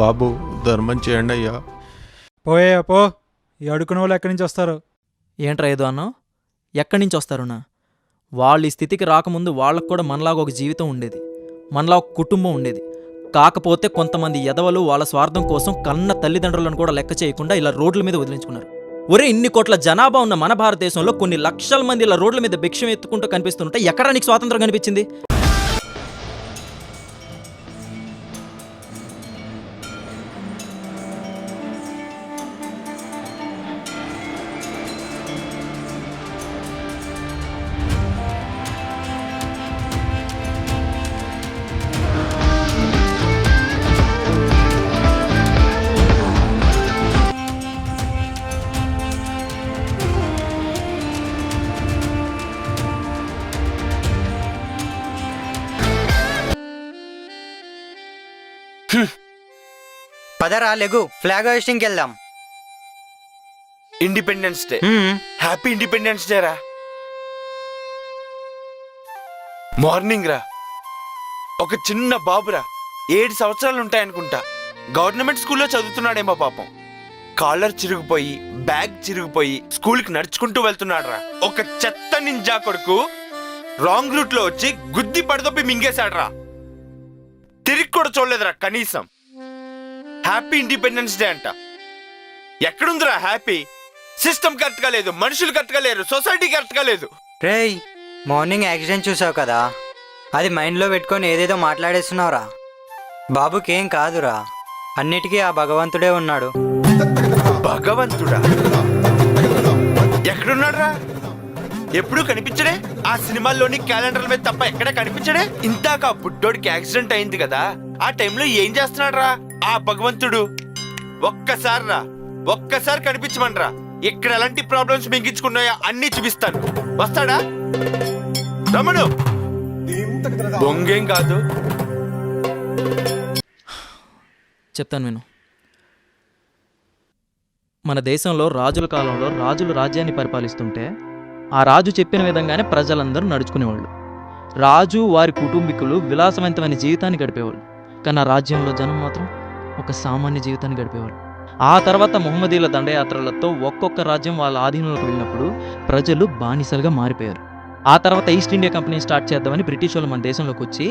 బాబు ధర్మం చేయండి అయ్యా. పోయే పో ఈ అడుకునే వాళ్ళు ఎక్కడి నుంచి వస్తారు? ఏంట్రా ఏదో అన్నావు? ఎక్కడి నుంచి వస్తారునా? వాళ్ళు ఈ స్థితికి రాకముందు వాళ్ళకు కూడా మనలాగా ఒక జీవితం ఉండేది. మనలా ఒక కుటుంబం ఉండేది. కాకపోతే కొంతమంది ఎదవలు వాళ్ళ స్వార్థం కోసం కన్న తల్లిదండ్రులను కూడా లెక్క చేయకుండా ఇలా రోడ్ల మీద వదిలించుకున్నారు. ఒరే ఇన్ని కోట్ల జనాభా ఉన్న మన భారతదేశంలో కొన్ని లక్షల మంది ఇలా రోడ్ల మీద భిక్షం ఎత్తుకుంటూ కనిపిస్తుంటే ఎక్కడ నీకు స్వాతంత్రం కనిపించింది? పదరా లెగు. ఫ్లాగ్ హోస్టింగ్కి వెళ్దాం. Independence day. Happy independence day రా. మార్నింగ్ రా. ఒక చిన్న బాబురా ఏడు సంవత్సరాలు ఉంటాయనుకుంటా. గవర్నమెంట్ స్కూల్లో చదువుతున్నాడేమో పాపం. కాలర్ చిరిగిపోయి బ్యాగ్ చిరిగిపోయి స్కూల్కి నడుచుకుంటూ వెళ్తున్నాడు రా. ఒక చెత్త నింజా కొడుకు రాంగ్ రూట్లో వచ్చి గుద్ది పడదొప్పి మింగేశాడు రా. తిరిగి కూడా చూడలేదురా కనీసం. హ్యాపీ ఇండిపెండెన్స్ డే అంట. ఎక్కడుందిరా హ్యాపీ? సిస్టమ్ కరెక్ట్గా లేదు మనుషులు కరెక్ట్గా లేరు సొసైటీ కరెక్ట్గా లేదు. రేయ్ మార్నింగ్ యాక్సిడెంట్ చూసావు కదా? అది మైండ్లో పెట్టుకొని ఏదేదో మాట్లాడేస్తున్నావురా. బాబుకి ఏం కాదురా. అన్నిటికీ ఆ భగవంతుడే ఉన్నాడు. భగవంతుడా? ఎక్కడున్నాడు రా ఎప్పుడు కనిపించడే? ఆ సినిమాల్లోని క్యాలెండర్ల మీద తప్ప ఎక్కడ కనిపించడే? ఇంతాక ఆ బుడ్డోడికి యాక్సిడెంట్ అయింది కదా ఆ టైంలో ఏం చేస్తున్నాడు రా ఆ భగవంతుడు ఒక్కసారి రా ఒక్కసారి కనిపించమనరా. ఇక్కడ ఎలాంటి ప్రాబ్లమ్స్ మింగించుకున్నాయో అన్ని చూపిస్తాను. వస్తాడా? రమణు! బొంగేం కాదు. చెప్తాను నేను మన దేశంలో రాజుల కాలంలో రాజులు రాజ్యాన్ని పరిపాలిస్తుంటే ఆ రాజు చెప్పిన విధంగానే ప్రజలందరూ నడుచుకునేవాళ్ళు. రాజు వారి కుటుంబీకులు విలాసవంతమైన జీవితాన్ని గడిపేవాళ్ళు. కానీ ఆ రాజ్యంలో జనం మాత్రం ఒక సామాన్య జీవితాన్ని గడిపేవారు. ఆ తర్వాత మొహమ్మదీల దండయాత్రలతో ఒక్కొక్క రాజ్యం వాళ్ళ ఆధీనంలోకి వెళ్ళినప్పుడు ప్రజలు బానిసలుగా మారిపోయారు. ఆ తర్వాత ఈస్ట్ ఇండియా కంపెనీ స్టార్ట్ చేద్దామని బ్రిటిష్ వాళ్ళు మన దేశంలోకి వచ్చి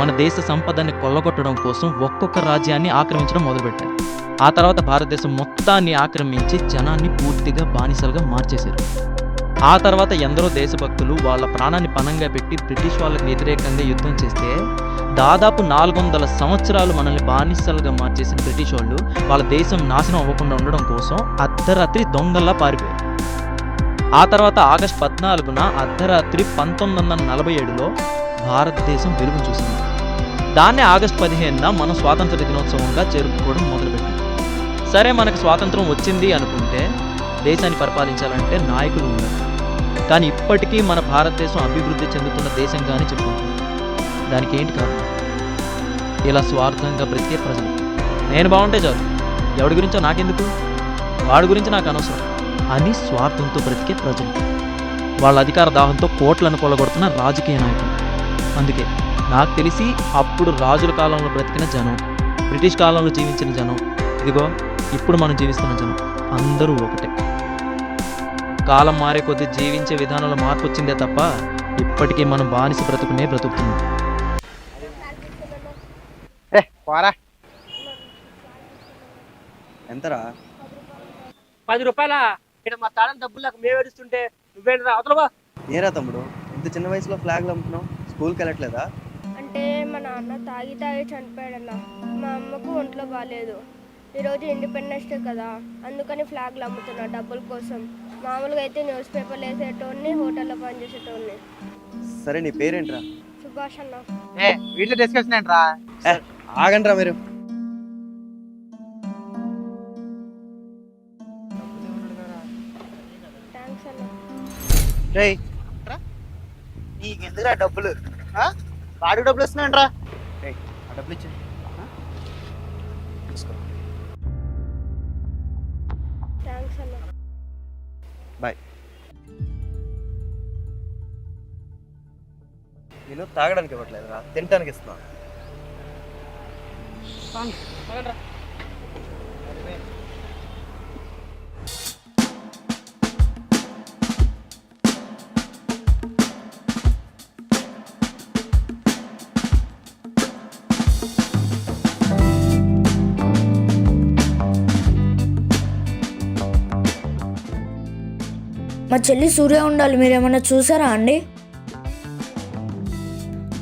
మన దేశ సంపదని కొల్లగొట్టడం కోసం ఒక్కొక్క రాజ్యాన్ని ఆక్రమించడం మొదలుపెట్టారు. ఆ తర్వాత భారతదేశం మొత్తాన్ని ఆక్రమించి జనాన్ని పూర్తిగా బానిసలుగా మార్చేశారు. ఆ తర్వాత ఎందరో దేశభక్తులు వాళ్ళ ప్రాణాన్ని పణంగా పెట్టి బ్రిటిష్ వాళ్ళకి వ్యతిరేకంగా యుద్ధం చేస్తే దాదాపు నాలుగు వందల సంవత్సరాలు మనల్ని బానిసలుగా మార్చేసిన బ్రిటిష్ వాళ్ళు వాళ్ళ దేశం నాశనం అవ్వకుండా ఉండడం కోసం అర్ధరాత్రి దొంగల్లా పారిపోయారు. ఆ తర్వాత ఆగస్ట్ పద్నాలుగున అర్ధరాత్రి పంతొమ్మిది వందల నలభై ఏడులో భారతదేశం వెలుగు చూసింది. దాన్నే ఆగస్ట్ పదిహేనున మనం స్వాతంత్ర దినోత్సవంగా జరుపుకోవడం మొదలుపెట్టాం సరే మనకు స్వాతంత్రం వచ్చింది అనుకుంటే దేశాన్ని పరిపాలించాలంటే నాయకులు ఉన్నారు కానీ ఇప్పటికీ మన భారతదేశం అభివృద్ధి చెందుతున్న దేశంగానే చెప్పుకుంటుంది దానికి ఏంటి కారణం? ఇలా స్వార్థంగా బ్రతికే ప్రజలు. నేను బాగుంటే చాలు. ఎవడి గురించో నాకెందుకు? వాడి గురించి నాకు అనవసరం. అని స్వార్థంతో బ్రతికే ప్రజలు. వాళ్ళ అధికార దాహంతో కోట్లను కొలగొడుతున్న రాజకీయ నాయకులు. అందుకే నాకు తెలిసి అప్పుడు రాజుల కాలంలో బ్రతికిన జనం బ్రిటిష్ కాలంలో జీవించిన జనం ఇదిగో ఇప్పుడు మనం జీవిస్తున్న జనం అందరూ ఒకటే. కాలం మారే కొద్దీ జీవించే విధానంలో మార్పు వచ్చిందే తప్ప ఇప్పటికీ మనం బానిస బ్రతుకునే బ్రతుకుతున్నాం. పోరా. ఎంతరా? పది రూపాయల? ఇక్కడ మా తాళం డబ్బులు నాకు మేము ఏడుస్తుంటే నువ్వేంట్రా అవతలవా ఏరా తమ్ముడు ఇంత చిన్న వయసులో ఫ్లాగ్లు అమ్ముతున్నావు? స్కూల్కి వెళ్ళట్లేదా? అంటే మా నాన్న తాగి తాగి చనిపోయాడన్న. మా అమ్మకు ఒంట్లో బాగాలేదు ఈరోజు ఇండిపెండెన్స్ డే కదా అందుకని ఫ్లాగ్లు అమ్ముతున్నా డబ్బుల కోసం. మామూలుగా అయితే న్యూస్ పేపర్లు వేసేటోడిని హోటల్లో పనిచేసేటోడిని సరే నీ పేరేంట్రా? సుభాష్ అన్న. ఏ వీటిలో డిస్కషన్ ఏంట్రా? ఆగండ్రా మీరు. థ్యాంక్స్ అన్న. రేయ్. నీకు ఎందుకురా డబ్బులు? ఆ? వాడికి డబ్బులు ఇస్తున్నాయంట్రా ఆ డబ్బులు ఇచ్చే బాయ్ నేను తాగడానికి ఇవ్వట్లేదురా తినడానికి ఇస్తున్నా. మా చెల్లి సూర్య ఉండాలి మీరు ఏమన్నా చూసారా అండి?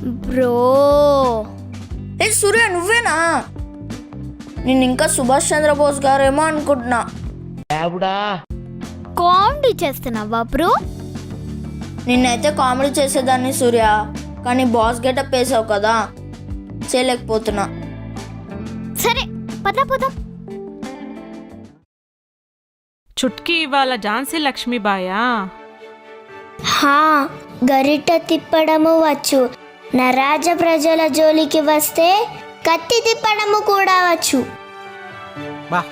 బ్రో. ఏ సూర్య నువ్వేనా? నేను ఇంకా సుభాష్ చంద్రబోస్ గారేమో అనుకుంటున్నా. కామెడీ చేస్తున్నావా బ్రో? నిన్నైతే కామెడీ చేసేదాన్ని సూర్య కానీ బాస్ గెటప్ వేసావు కదా చేయలేకపోతున్నా. సరే పద పదం. చుట్కీ ఇవాళ ఝాన్సీ లక్ష్మీబాయా? హా గరిట తిప్పడము వచ్చు. నరాజ ప్రజల జోలికి వస్తే కత్తి తిప్పడము కూడా వచ్చు. బా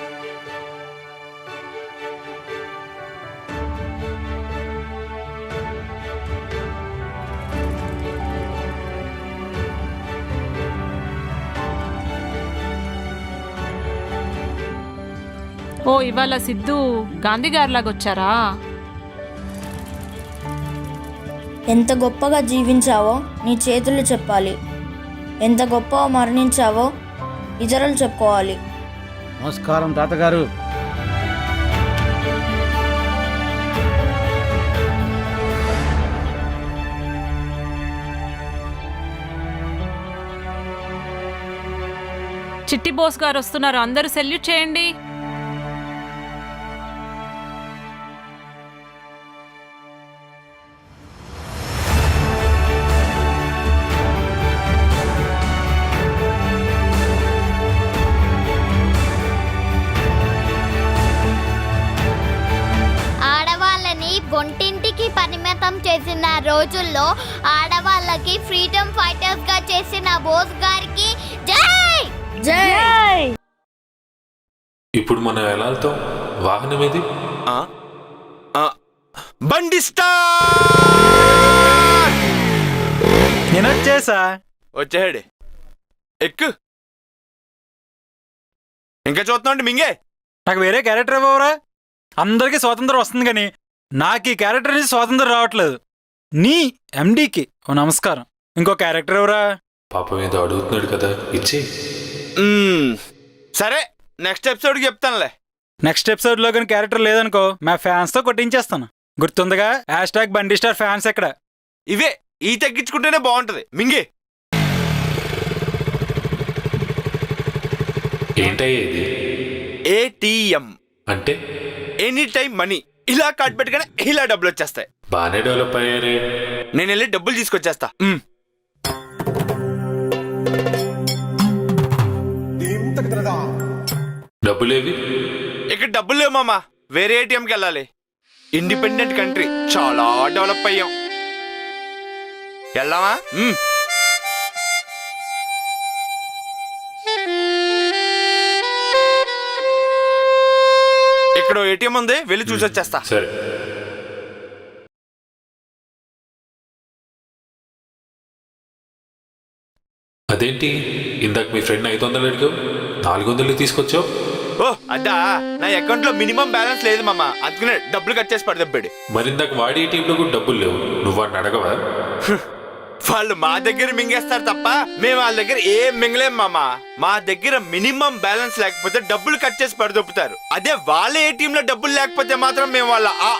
ఓ ఇవాళ సిద్ధు గాంధీ గారిలాగా వచ్చారా? ఎంత గొప్పగా జీవించావో నీ చేతులు చెప్పాలి. ఎంత గొప్పగా మరణించావో ఇతరులు చెప్పుకోవాలి. నమస్కారం తాతగారు. చిట్టి బోస్ గారు వస్తున్నారు. అందరూ సెల్యూట్ చేయండి. పరిమితం చేసిన రోజుల్లో ఆడవాళ్ళకి ఫ్రీడమ్ ఫైటర్స్గా చేసిన బోస్ గారికి జై! జై! ఇప్పుడు మనం ఎలా వెళ్తాం వాహనం ఏది? బండి స్టార్ నేను వచ్చేసా. వచ్చాడు ఎక్కు. ఇంకా చూస్తున్నాండి మింగే. నాకు వేరే క్యారెక్టర్ ఇవ్వరా అందరికీ స్వాతంత్రం వస్తుంది కానీ నాకు ఈ క్యారెక్టర్ నుంచి స్వాతంత్రం రావట్లేదు. నీ ఎండీకి ఓ నమస్కారం. ఇంకో క్యారెక్టర్ ఎవరా? పాపం ఏదో అడుగుతున్నాడు కదా ఇచ్చి. సరే నెక్స్ట్ ఎపిసోడ్కి చెప్తానులే. నెక్స్ట్ ఎపిసోడ్లో కానీ క్యారెక్టర్ లేదనుకో మా ఫ్యాన్స్తో కొట్టించేస్తాను. గుర్తుందిగా? హ్యాష్ ట్యాగ్ బండి స్టార్ ఫ్యాన్స్ ఎక్కడ? ఇవే ఈ తగ్గించుకుంటేనే బాగుంటది. మింగే. ఏంటయ్యా ఇది? ఏటీఎం అంటే? ఎనీ టైం మనీ ఇలా కార్డ్ పెట్టుగానే ఇలా డబ్బులు వచ్చేస్తాయి. బాగానే డెవలప్ అయ్యారే. నేను వెళ్ళి డబ్బులు తీసుకొచ్చేస్తా. డబ్బులేవి ఇక్కడ డబ్బులు లేవు మామ. వేరే ఏటీఎంకి వెళ్ళాలి. ఇండిపెండెంట్ కంట్రీ చాలా డెవలప్ అయ్యాం. వెళ్దామా. ఇక్కడ ఏటీఎం ఉంది వెళ్ళి చూసి వచ్చేస్తా. సరే. అదేంటి? ఇందాక మీ ఫ్రెండ్ ఐదు వందలు అడిగావు నాలుగు వందలు తీసుకొచ్చావు? ఓ అదా నా అకౌంట్లో మినిమం బ్యాలెన్స్ లేదు మామ. అందుకనే డబ్బులు కట్ చేసి పడదబ్బాడు మరి ఇందాక వాడి టీంలో కూడా డబ్బులు లేవు. నువ్వు వాడిని అడగవా? వాళ్ళు మా దగ్గర మింగేస్తారు తప్ప మేము వాళ్ళ దగ్గర ఏం మింగలేం మామ. మా దగ్గర మినిమం బ్యాలెన్స్ లేకపోతే డబ్బులు కట్ చేసి పడదొప్పుతారు. అదే వాళ్ళ ఏటీఎంలో డబ్బులు లేకపోతే మాత్రం మేము వాళ్ళ ఆ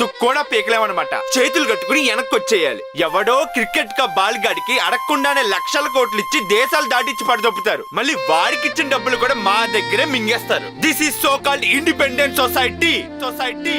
తుక్కోడా కూడా పీకలేమన్నమాట. చేతులు కట్టుకుని వెనక్కి వచ్చేయాలి. ఎవడో క్రికెట్ కా బాల్ గాడికి అడగకుండానే లక్షల కోట్లు ఇచ్చి దేశాలు దాటిచ్చి పడదొప్పుతారు. మళ్ళీ వాడికి ఇచ్చిన డబ్బులు కూడా మా దగ్గరే మింగేస్తారు. This is so called independent society society